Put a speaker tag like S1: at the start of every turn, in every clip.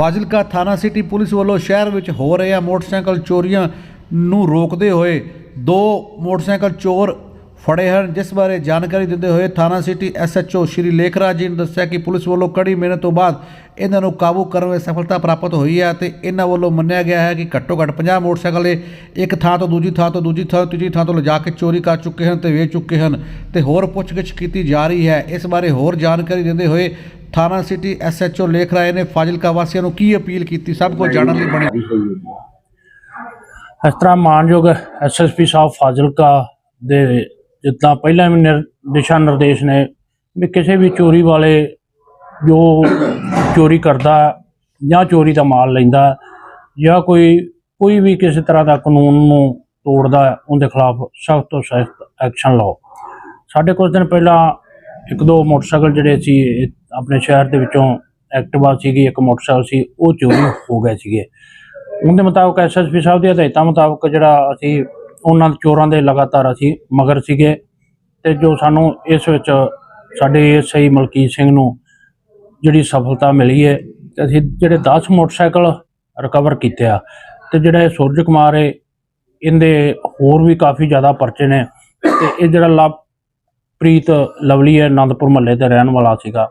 S1: ਫਾਜ਼ਿਲਕਾ ਥਾਣਾ city police ਵੱਲੋਂ ਸ਼ਹਿਰ ਵਿੱਚ ਹੋ ਰਹੀਆਂ ਮੋਟਰਸਾਈਕਲ ਚੋਰੀਆਂ ਨੂੰ ਰੋਕਦੇ ਹੋਏ ਦੋ ਮੋਟਰਸਾਈਕਲ ਚੋਰ ਫੜੇ ਹਨ, ਜਿਸ ਬਾਰੇ ਜਾਣਕਾਰੀ ਦਿੰਦੇ ਹੋਏ ਥਾਣਾ ਸਿਟੀ ਐਸਐਚਓ ਸ਼੍ਰੀ ਲੇਖਰਾਜ ਜੀ ਨੇ ਦੱਸਿਆ ਕਿ ਪੁਲਿਸ ਵੱਲੋਂ ਕੜੀ ਮਿਹਨਤ ਤੋਂ ਬਾਅਦ ਇਹਨਾਂ ਨੂੰ ਕਾਬੂ ਕਰਨ ਵਿੱਚ ਸਫਲਤਾ ਪ੍ਰਾਪਤ ਹੋਈ ਹੈ ਤੇ ਇਹਨਾਂ ਵੱਲੋਂ ਮੰਨਿਆ ਗਿਆ ਹੈ ਕਿ ਘੱਟੋ ਘੱਟ 50 ਮੋਟਰਸਾਈਕਲ ਇਹ ਇੱਕ ਥਾਂ ਤੋਂ ਦੂਜੀ ਥਾਂ ਤੋਂ ਦੂਜੀ ਥਾਂ ਤੋਂ ਤੀਜੀ ਥਾਂ ਤੋਂ ਲਿਜਾ ਕੇ ਚੋਰੀ ਕਰ ਚੁੱਕੇ ਹਨ ਤੇ ਵੇਚ ਚੁੱਕੇ ਹਨ ਤੇ ਹੋਰ ਪੁੱਛਗਿੱਛ ਕੀਤੀ ਜਾ ਰਹੀ ਹੈ। ਇਸ ਬਾਰੇ ਹੋਰ ਜਾਣਕਾਰੀ ਦਿੰਦੇ ਹੋਏ ਥਾਣਾ ਸਿਟੀ ਐਸਐਚਓ ਲੇਖ ਰਾਏ ਨੇ ਫਾਜ਼ਿਲਕਾ ਵਾਸੀਆਂ ਨੂੰ ਕੀ ਅਪੀਲ ਕੀਤੀ? ਸਭ ਕੁਝ ਜਾਣਨ ਲਈ ਬਣੇ।
S2: ਇਸ ਤਰ੍ਹਾਂ ਮਾਨਯੋਗ ਐਸਐਸਪੀ ਸਾਹਿਬ ਫਾਜ਼ਿਲਕਾ ਦੇ ਜਿੱਦਾਂ ਪਹਿਲਾਂ ਵੀ ਨਿਰ- ਦਿਸ਼ਾ ਨਿਰਦੇਸ਼ ਨੇ ਵੀ ਕਿਸੇ ਵੀ ਚੋਰੀ ਵਾਲੇ ਜੋ ਚੋਰੀ ਕਰਦਾ ਜਾਂ ਚੋਰੀ ਦਾ ਮਾਲ ਲੈਂਦਾ ਜਾਂ ਕੋਈ ਕੋਈ ਵੀ ਕਿਸੇ ਤਰ੍ਹਾਂ ਦਾ ਕਾਨੂੰਨ ਨੂੰ ਤੋੜਦਾ, ਉਹਦੇ ਖਿਲਾਫ ਸਖਤ ਤੋਂ ਸਖਤ ਐਕਸ਼ਨ ਲਓ। ਸਾਡੇ ਕੁਝ ਦਿਨ ਪਹਿਲਾਂ ਇੱਕ ਦੋ ਮੋਟਰਸਾਈਕਲ ਜਿਹੜੇ ਸੀ, ਇਹ ਆਪਣੇ ਸ਼ਹਿਰ ਦੇ ਵਿੱਚੋਂ ਐਕਟਿਵਾ ਸੀਗੀ, ਇੱਕ ਮੋਟਰਸਾਈਕਲ ਸੀ, ਉਹ ਚੋਰੀ ਹੋ ਗਏ ਸੀਗੇ। ਉਹਦੇ ਮੁਤਾਬਕ ਐਸਐਸਪੀ ਸਾਹਿਬ ਦੀ ਹਦਾਇਤਾਂ ਮੁਤਾਬਕ ਜਿਹੜਾ ਅਸੀਂ ਉਹਨਾਂ ਦੇ ਚੋਰਾਂ ਦੇ ਲਗਾਤਾਰ ਅਸੀਂ ਮਗਰ ਸੀਗੇ ਤੇ ਜੋ ਸਾਨੂੰ ਇਸ ਵਿੱਚ ਸਾਡੇ ਸਹੀ ਮਲਕੀਤ ਸਿੰਘ ਨੂੰ ਜਿਹੜੀ ਸਫਲਤਾ ਮਿਲੀ ਹੈ, ਤੇ ਅਸੀਂ ਜਿਹੜੇ 10 ਮੋਟਰਸਾਈਕਲ ਰਿਕਵਰ ਕੀਤੇ ਆ ਤੇ ਜਿਹੜਾ ਇਹ ਸੂਰਜ ਕੁਮਾਰ ਹੈ, ਇਹਦੇ ਹੋਰ ਵੀ ਕਾਫੀ ਜ਼ਿਆਦਾ ਪਰਚੇ ਨੇ ਤੇ ਇਹ ਜਿਹੜਾ ਲਵਪ੍ਰੀਤ ਲਵਲੀ ਹੈ ਆਨੰਦਪੁਰ ਮਹੱਲੇ ਤੇ ਰਹਿਣ ਵਾਲਾ ਸੀਗਾ,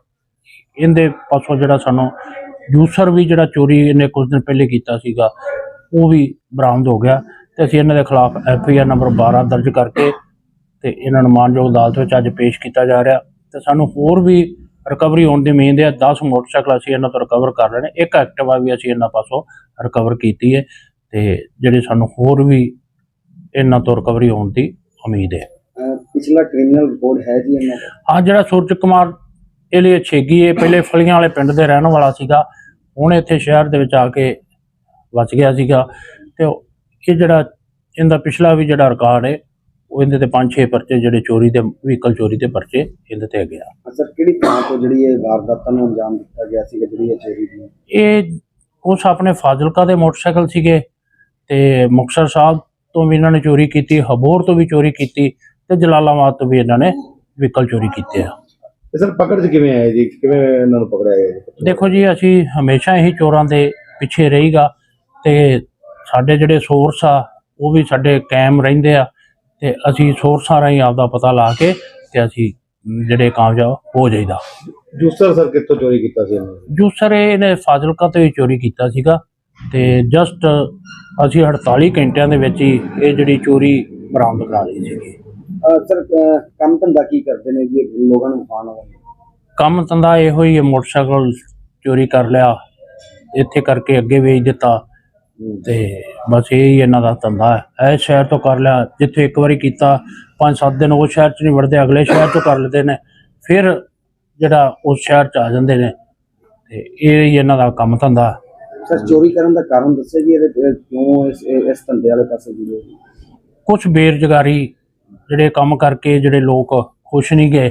S2: ਇਹਦੇ ਪਾਸੋਂ ਜਿਹੜਾ ਸਾਨੂੰ ਜੂਸਰ ਵੀ ਜਿਹੜਾ ਚੋਰੀ ਇਹਨੇ ਕੁਝ ਦਿਨ ਪਹਿਲੇ ਕੀਤਾ ਸੀਗਾ, ਉਹ ਵੀ ਬਰਾਮਦ ਹੋ ਗਿਆ। ਤੇ ਅਸੀਂ ਇਹਨਾਂ ਦੇ ਖਿਲਾਫ ਐਫ ਆਈ ਆਰ ਨੰਬਰ 12 ਦਰਜ ਕਰਕੇ ਤੇ ਇਹਨਾਂ ਨੂੰ ਮਾਨਯੋਗ ਅਦਾਲਤ ਵਿੱਚ ਅੱਜ ਪੇਸ਼ ਕੀਤਾ ਜਾ ਰਿਹਾ ਤੇ ਸਾਨੂੰ ਹੋਰ ਵੀ ਰਿਕਵਰੀ ਹੋਣ ਦੀ ਉਮੀਦ ਹੈ 10 ਮੋਟਰਸਾਈਕਲ ਅਸੀਂ ਇਹਨਾਂ ਤੋਂ ਰਿਕਵਰ ਕਰ ਲੈਣੇ ਇੱਕ ਐਕਟਿਵਾ ਵੀ ਅਸੀਂ ਇਹਨਾਂ ਪਾਸੋਂ ਰਿਕਵਰ ਕੀਤੀ ਹੈ ਤੇ ਜਿਹੜੇ ਸਾਨੂੰ ਹੋਰ ਵੀ ਇਹਨਾਂ ਤੋਂ ਰਿਕਵਰੀ ਹੋਣ ਦੀ ਉਮੀਦ ਹੈ।
S3: ਪਿਛਲਾ ਕ੍ਰਿਮੀਨਲ ਰਿਕਾਰਡ ਹੈ ਜੀ ਇਹਨਾਂ ਦਾ?
S2: ਹਾਂ ਜਿਹੜਾ ਸੂਰਜ ਕੁਮਾਰ ਇਹ ਲਈ ਛੇਗੀ ਇਹ ਪਹਿਲੇ ਫਲੀਆਂ ਵਾਲੇ ਪਿੰਡ ਦੇ ਰਹਿਣ ਵਾਲਾ ਸੀਗਾ ਹੁਣ ਇੱਥੇ ਸ਼ਹਿਰ ਦੇ ਵਿੱਚ ਆ ਕੇ ਵਸ ਗਿਆ ਸੀਗਾ ਤੇ ਇਹ ਜਿਹੜਾ ਇਹਦਾ ਪਿਛਲਾ ਵੀ ਜਿਹੜਾ ਰਿਕਾਰਡ ਹੈ ਉਹ ਇਹਦੇ ਤੇ ਪੰਜ ਛੇ ਪਰਚੇ ਜਿਹੜੇ ਚੋਰੀ ਦੇ ਵਹੀਕਲ ਚੋਰੀ ਦੇ ਪਰਚੇ ਇਹਦੇ ਤੇ ਹੈਗੇ ਆ।
S3: ਅਸਰ ਕਿਹੜੀ ਥਾਂ ਤੋਂ ਜਿਹੜੀ ਇਹ ਵਾਰਦਾਤਾਂ ਨੂੰ ਅੰਜਾਮ ਦਿੱਤਾ ਗਿਆ ਸੀਗਾ ਜਿਹੜੀ ਇਹ ਚੋਰੀ ਦੀ
S2: ਇਹ ਕੁਛ ਆਪਣੇ ਫਾਜ਼ਿਲਕਾ ਦੇ ਮੋਟਰਸਾਈਕਲ ਸੀਗੇ ਤੇ ਮੁਕਤਸਰ ਸਾਹਿਬ ਤੋਂ ਵੀ ਇਹਨਾਂ ਨੇ ਚੋਰੀ ਕੀਤੀ ਹਬੋਰ ਤੋਂ ਵੀ ਚੋਰੀ ਕੀਤੀ ਤੇ ਜਲਾਲਾਬਾਦ ਤੋਂ ਵੀ ਇਹਨਾਂ ਨੇ ਵਹੀਕਲ ਚੋਰੀ ਕੀਤੇ ਆ।
S4: ਸਰ ਪਕੜ 'ਚ ਕਿਵੇਂ ਆਏ ਜੀ? ਕਿਵੇਂ ਇਹਨਾਂ ਨੂੰ ਪਕੜਿਆ ਗਿਆ
S2: ਦੇਖੋ ਜੀ ਅਸੀਂ ਹਮੇਸ਼ਾ ਹੀ ਚੋਰਾਂ ਦੇ ਪਿੱਛੇ ਰਹੀਗਾ ਤੇ ਸਾਡੇ ਜਿਹੜੇ ਸੋਰਸ ਆ ਉਹ ਵੀ ਸਾਡੇ ਕਾਇਮ ਰਹਿੰਦੇ ਆ ਤੇ ਅਸੀਂ ਸੋਰਸਾਂ ਰਾਹੀਂ ਆਪਦਾ ਪਤਾ ਲਾ ਕੇ ਤੇ ਅਸੀਂ ਜਿਹੜੇ ਕਾਮਯਾਬ ਹੋ ਜਾਈਦਾ।
S4: ਜੂਸਰ ਸਰ ਕਿੱਥੋਂ ਚੋਰੀ ਕੀਤਾ ਸੀ ਇਹਨਾਂ
S2: ਜੂਸਰ ਇਹਨੇ ਫਾਜ਼ਿਲਕਾ ਤੋਂ ਹੀ ਚੋਰੀ ਕੀਤਾ ਸੀਗਾ ਤੇ ਜਸਟ ਅਸੀਂ 48 ਘੰਟਿਆਂ ਦੇ ਵਿੱਚ ਹੀ ਇਹ ਜਿਹੜੀ ਚੋਰੀ ਬਰਾਮਦ ਕਰਾ ਲਈ ਸੀਗੀ।
S3: ਸਰ ਕੰਮ ਧੰਦਾ ਕੀ ਕਰਦੇ ਨੇ ਜੀ? ਲੋਕਾਂ ਨੂੰ ਖਾਣ ਵਾਲੇ?
S2: ਕੰਮ ਧੰਦਾ ਇਹੋ ਹੀ ਹੈ ਮੋਟਰਸਾਈਕਲ ਚੋਰੀ ਕਰ ਲਿਆ ਇੱਥੇ ਕਰਕੇ ਅੱਗੇ ਵੇਚ ਦਿੱਤਾ। ਤੇ ਬਸ ਇਹ ਹੀ ਇਹਨਾਂ ਦਾ ਧੰਦਾ ਹੈ। ਇਹ ਸ਼ਹਿਰ ਤੋਂ ਕਰ ਲਿਆ ਜਿੱਥੇ ਇੱਕ ਵਾਰੀ ਕੀਤਾ ਪੰਜ ਸੱਤ ਦਿਨ ਉਹ ਸ਼ਹਿਰ 'ਚ ਨਹੀਂ ਵੜਦੇ ਅਗਲੇ ਸ਼ਹਿਰ 'ਚੋਂ ਕਰ ਲੈਂਦੇ ਨੇ। ਫਿਰ ਜਿਹੜਾ ਉਸ ਸ਼ਹਿਰ 'ਚ ਆ ਜਾਂਦੇ ਨੇ ਤੇ ਇਹ ਹੀ ਇਹਨਾਂ ਦਾ ਕੰਮ ਧੰਦਾ
S3: ਸਰ ਚੋਰੀ ਕਰਨ ਦਾ ਕਾਰਨ ਦੱਸਿਆ ਜੀ ਇਹਦੇ ਕਿਉਂ ਇਸ ਇਸ ਧੰਦੇ ਵਾਲੇ ਪਾਸੇ ਜੁੜੇ
S2: ਕੁਝ ਬੇਰੁਜ਼ਗਾਰੀ ਜਿਹੜੇ ਕੰਮ ਕਰਕੇ ਜਿਹੜੇ ਲੋਕ ਖੁਸ਼ ਨਹੀਂ ਗਏ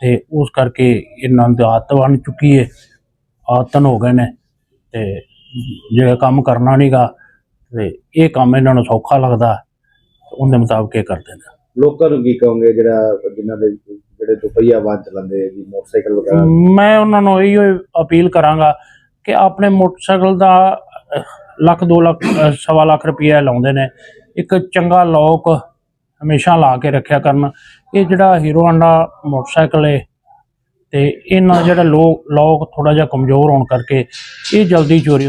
S2: ਤੇ ਉਸ ਕਰਕੇ ਇਹਨਾਂ ਦੀ ਆਦਤ ਬਣ ਚੁੱਕੀ ਹੈ ਆਦਤਨ ਹੋ ਗਏ ਨੇ। ਤੇ ਜਿਹੜਾ ਕੰਮ ਕਰਨਾ ਨਹੀਂਗਾ ਤੇ ਇਹ ਕੰਮ ਇਹਨਾਂ ਨੂੰ ਸੌਖਾ ਲੱਗਦਾ ਉਹਦੇ ਮੁਤਾਬਕ ਇਹ ਕਰਦੇ ਨੇ।
S4: ਲੋਕਾਂ ਨੂੰ ਕੀ ਕਹੋਗੇ ਜਿਹੜਾ ਜਿਨ੍ਹਾਂ ਦੇ ਜਿਹੜੇ ਦੁਪਹੀਆ ਵਾਹਨ ਚਲਾਉਂਦੇ ਆ ਜੀ ਮੋਟਰਸਾਈਕਲ ਵਗੈਰਾ?
S2: ਮੈਂ ਉਹਨਾਂ ਨੂੰ ਇਹੋ ਅਪੀਲ ਕਰਾਂਗਾ ਕਿ ਆਪਣੇ ਮੋਟਰਸਾਈਕਲ ਦਾ ਲੱਖ 2 ਲੱਖ ਸਵਾ ਲੱਖ ਰੁਪਈਆ ਲਾਉਂਦੇ ਨੇ। ਇੱਕ ਚੰਗਾ ਲੋਕ ਹਮੇਸ਼ਾ ਲਾ ਕੇ ਰੱਖਿਆ ਕਰਨ। ਇਹ ਜਿਹੜਾ ਹੀਰੋ ਹਾਂਡਾ ਮੋਟਰਸਾਈਕਲ ਹੈ ਤੇ ਇਹਨਾਂ ਜਿਹੜਾ ਲੋਕ ਲੋਕ ਥੋੜਾ ਜਿਹਾ ਕਮਜ਼ੋਰ ਹੋਣ ਕਰਕੇ ਇਹ ਜਲਦੀ ਚੋਰੀ